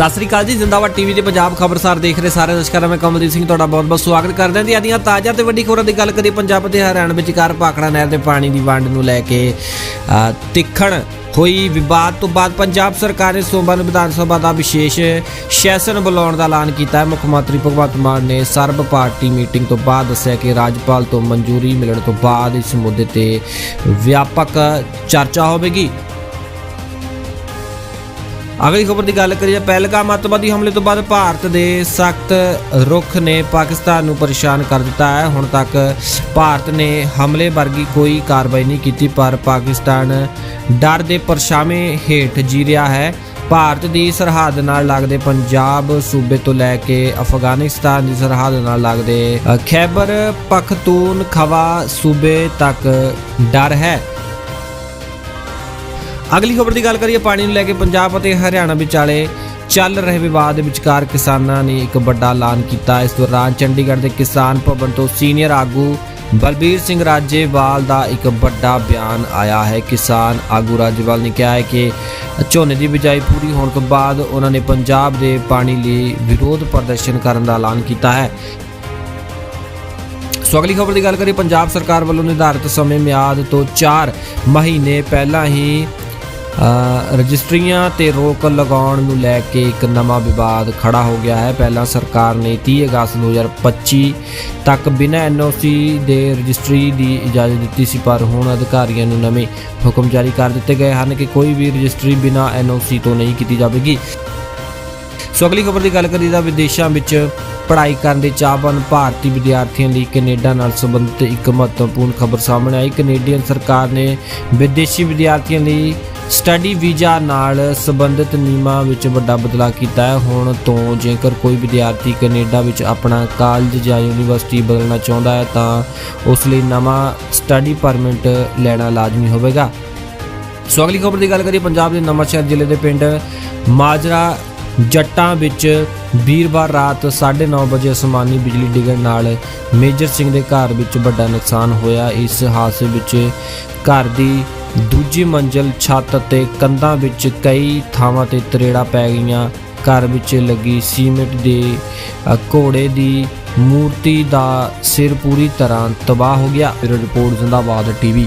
ਸਤਿ ਸ੍ਰੀ ਅਕਾਲ ਜੀ, ਜ਼ਿੰਦਾਬਾਦ ਟੀਵੀ ਤੇ ਪੰਜਾਬ ਖਬਰਸਾਰ ਦੇਖ ਰਹੇ ਸਾਰੇ ਦਰਸ਼ਕਾਂ ਦਾ ਮੈਂ ਕਮਲਦੀਪ ਸਿੰਘ, ਤੁਹਾਡਾ ਬਹੁਤ-ਬਹੁਤ ਸਵਾਗਤ ਕਰਦਾ ਹਾਂ। ਜੀ ਆਦੀਆਂ ਤਾਜ਼ਾ ਤੇ ਵੱਡੀ ਖਬਰਾਂ ਦੀ ਗੱਲ ਕਰੀ ਪੰਜਾਬ ਤੇ ਹਰਿਆਣਾ ਵਿਚਕਾਰ ਭਾਖੜਾ ਨਹਿਰ ਦੇ ਪਾਣੀ ਦੀ ਵੰਡ ਨੂੰ ਲੈ ਕੇ ਤਿੱਖਣ ਹੋਈ ਵਿਵਾਦ ਤੋਂ ਬਾਅਦ ਪੰਜਾਬ ਸਰਕਾਰ ਨੇ ਸੋਮਵਾਰ ਨੂੰ ਵਿਧਾਨ ਸਭਾ ਦਾ ਵਿਸ਼ੇਸ਼ ਸੈਸ਼ਨ ਬੁਲਾਉਣ ਦਾ ਐਲਾਨ ਕੀਤਾ ਹੈ। ਮੁੱਖ ਮੰਤਰੀ ਭਗਵੰਤ ਮਾਨ ਨੇ ਸਰਬ ਪਾਰਟੀ ਮੀਟਿੰਗ ਤੋਂ ਬਾਅਦ ਦੱਸਿਆ ਕਿ ਰਾਜਪਾਲ ਤੋਂ ਮਨਜ਼ੂਰੀ ਮਿਲਣ ਤੋਂ ਬਾਅਦ ਇਸ ਮੁੱਦੇ ਤੇ ਵਿਆਪਕ ਚਰਚਾ ਹੋਵੇਗੀ। ਅਗਲੀ ਖਬਰ ਦੀ ਗੱਲ ਕਰੀਏ, ਪਹਿਲਗਾਮ ਅੱਤਵਾਦੀ ਹਮਲੇ ਤੋਂ ਬਾਅਦ ਭਾਰਤ ਦੇ ਸਖਤ ਰੁਖ ਨੇ ਪਾਕਿਸਤਾਨ ਨੂੰ ਪਰੇਸ਼ਾਨ ਕਰ ਦਿੱਤਾ ਹੈ। ਹੁਣ ਤੱਕ ਭਾਰਤ ਨੇ ਹਮਲੇ ਵਰਗੀ ਕੋਈ ਕਾਰਵਾਈ ਨਹੀਂ ਕੀਤੀ, ਪਰ ਪਾਕਿਸਤਾਨ ਡਰ ਦੇ ਪਰਛਾਵੇਂ ਹੇਠ ਜੀ ਰਿਹਾ ਹੈ। ਭਾਰਤ ਦੀ ਸਰਹੱਦ ਨਾਲ ਲੱਗਦੇ ਪੰਜਾਬ ਸੂਬੇ ਤੋਂ ਲੈ ਕੇ ਅਫਗਾਨਿਸਤਾਨ ਦੀ ਸਰਹੱਦ ਨਾਲ ਲੱਗਦੇ ਖੈਬਰ ਪਖਤੂਨ ਖਵਾ ਸੂਬੇ ਤੱਕ ਡਰ ਹੈ। ਅਗਲੀ ਖਬਰ ਦੀ ਗੱਲ ਕਰੀਏ, ਪਾਣੀ ਨੂੰ ਲੈ ਕੇ ਪੰਜਾਬ ਅਤੇ ਹਰਿਆਣਾ ਵਿਚਾਲੇ ਚੱਲ ਰਹੇ ਵਿਵਾਦ ਦੇ ਵਿਚਕਾਰ ਕਿਸਾਨਾਂ ਨੇ ਇੱਕ ਵੱਡਾ ਐਲਾਨ ਕੀਤਾ। ਇਸ ਦੌਰਾਨ ਚੰਡੀਗੜ੍ਹ ਦੇ ਕਿਸਾਨ ਭਵਨ ਤੋਂ ਸੀਨੀਅਰ ਆਗੂ ਬਲਬੀਰ ਸਿੰਘ ਰਾਜੇਵਾਲ ਦਾ ਇੱਕ ਵੱਡਾ ਬਿਆਨ ਆਇਆ ਹੈ। ਕਿਸਾਨ ਆਗੂ ਰਾਜੇਵਾਲ ਨੇ ਕਿਹਾ ਹੈ ਕਿ ਝੋਨੇ ਦੀ ਬਿਜਾਈ ਪੂਰੀ ਹੋਣ ਤੋਂ ਬਾਅਦ ਉਹਨਾਂ ਨੇ ਪੰਜਾਬ ਦੇ ਪਾਣੀ ਲਈ ਵਿਰੋਧ ਪ੍ਰਦਰਸ਼ਨ ਕਰਨ ਦਾ ਐਲਾਨ ਕੀਤਾ ਹੈ। ਸੋ ਅਗਲੀ ਖਬਰ ਦੀ ਗੱਲ ਕਰੀਏ, ਪੰਜਾਬ ਸਰਕਾਰ ਵੱਲੋਂ ਨਿਰਧਾਰਿਤ ਸਮੇਂ ਮਿਆਦ ਤੋਂ 4 ਮਹੀਨੇ ਪਹਿਲਾਂ ਹੀ ਰਜਿਸਟਰੀਆਂ ਤੇ ਰੋਕ ਲਗਾਉਣ ਨੂੰ ਲੈ ਕੇ ਇੱਕ ਨਵਾਂ ਵਿਵਾਦ ਖੜਾ ਹੋ ਗਿਆ ਹੈ। ਪਹਿਲਾਂ ਸਰਕਾਰ ਨੇ 30 ਅਗਸਤ 2025 ਤੱਕ ਬਿਨਾਂ ਐਨਓਸੀ ਦੇ ਰਜਿਸਟਰੀ ਦੀ ਇਜਾਜ਼ਤ ਦਿੱਤੀ ਸੀ, ਪਰ ਹੁਣ ਅਧਿਕਾਰੀਆਂ ਨੂੰ ਨਵੇਂ ਹੁਕਮ ਜਾਰੀ ਕਰ ਦਿੱਤੇ ਗਏ ਹਨ ਕਿ ਕੋਈ ਵੀ ਰਜਿਸਟਰੀ ਬਿਨਾਂ ਐਨਓਸੀ ਤੋਂ ਨਹੀਂ ਕੀਤੀ ਜਾਵੇਗੀ। ਸੋ ਅਗਲੀ ਖਬਰ ਦੀ ਗੱਲ ਕਰੀਏ ਤਾਂ ਵਿਦੇਸ਼ਾਂ ਵਿੱਚ ਪੜ੍ਹਾਈ ਕਰਨ ਦੇ ਚਾਹਵਾਨ ਭਾਰਤੀ ਵਿਦਿਆਰਥੀਆਂ ਲਈ ਕੈਨੇਡਾ ਨਾਲ ਸੰਬੰਧਿਤ ਇੱਕ ਮਹੱਤਵਪੂਰਨ ਖਬਰ ਸਾਹਮਣੇ ਆਈ। ਕੈਨੇਡੀਅਨ ਸਰਕਾਰ ਨੇ ਵਿਦੇਸ਼ੀ ਵਿਦਿਆਰਥੀਆਂ ਲਈ ਸਟੱਡੀ ਵੀਜ਼ਾ ਨਾਲ ਸੰਬੰਧਿਤ ਨਿਯਮਾਂ ਵਿੱਚ ਵੱਡਾ ਬਦਲਾਅ ਕੀਤਾ ਹੈ। ਹੁਣ ਤੋਂ ਜੇਕਰ ਕੋਈ ਵਿਦਿਆਰਥੀ ਕੈਨੇਡਾ ਵਿੱਚ ਆਪਣਾ ਕਾਲਜ ਜਾਂ ਯੂਨੀਵਰਸਿਟੀ ਬਦਲਣਾ ਚਾਹੁੰਦਾ ਹੈ, ਤਾਂ ਉਸ ਲਈ ਨਵਾਂ ਸਟੱਡੀ ਪਰਮਿਟ ਲੈਣਾ ਲਾਜ਼ਮੀ ਹੋਵੇਗਾ। ਸੋ ਅਗਲੀ ਖਬਰ ਦੀ ਗੱਲ ਕਰੀਏ, ਪੰਜਾਬ ਦੇ ਨਵਾਂਸ਼ਹਿਰ ਜ਼ਿਲ੍ਹੇ ਦੇ ਪਿੰਡ ਮਾਜਰਾ ਜੱਟਾਂ ਵਿੱਚ ਵੀਰਵਾਰ ਰਾਤ 9:30 ਵਜੇ ਅਸਮਾਨੀ ਬਿਜਲੀ ਡਿੱਗਣ ਨਾਲ ਮੇਜਰ ਸਿੰਘ ਦੇ ਘਰ ਵਿੱਚ ਵੱਡਾ ਨੁਕਸਾਨ ਹੋਇਆ। ਇਸ ਹਾਦਸੇ ਵਿੱਚ ਘਰ ਦੀ ਦੂਜੀ ਮੰਜ਼ਲ, ਛੱਤ ਅਤੇ ਕੰਧਾਂ ਵਿੱਚ ਕਈ ਥਾਵਾਂ ਤੇ ਤਰੇੜਾਂ ਪੈ ਗਈਆਂ। ਘਰ ਵਿੱਚ ਲੱਗੀ ਸੀਮਿੰਟ ਦੇ ਘੋੜੇ ਦੀ ਮੂਰਤੀ ਦਾ ਸਿਰ ਪੂਰੀ ਤਰ੍ਹਾਂ ਤਬਾਹ ਹੋ ਗਿਆ। ਫਿਰ ਰਿਪੋਰਟ, ਜ਼ਿੰਦਾਬਾਦ, ਟੀਵੀ।